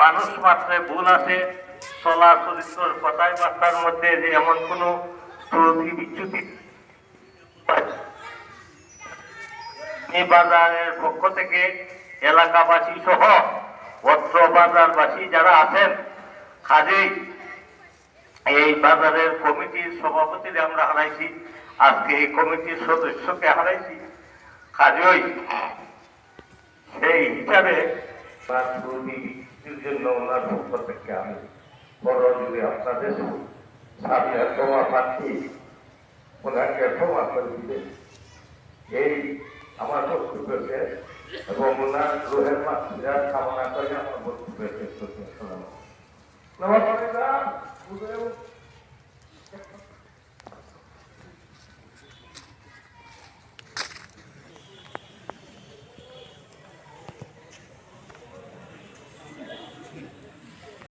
মানুষ মাত্রে ভুল আছে। চলা চরিত্রের কথায় বার্তার মধ্যে যে এমন কোনো বিচ্যুতি এই বাজারের পক্ষ থেকে এলাকাবাসী সহ অত্র বাজারবাসী যারা আছেন, কাজেই এই বাজারের কমিটির সভাপতির আমরা হারাইছি। আজকে এই কমিটির সদস্যকে হারাইছি। কাজেই সেই হিসাবে তার ত্রুটির জন্য ওনার পক্ষ থেকে আমি বড় জুড়ে আপনাদের সামনে ক্ষমা প্রার্থী ওনাকে ক্ষমা করে দিবেন। এই আমার বক্তব্য শেষ এবং ওনার গ্রহের মাতৃরা কামনা করে আমার বক্তব্য শেষ করতে নমস্কার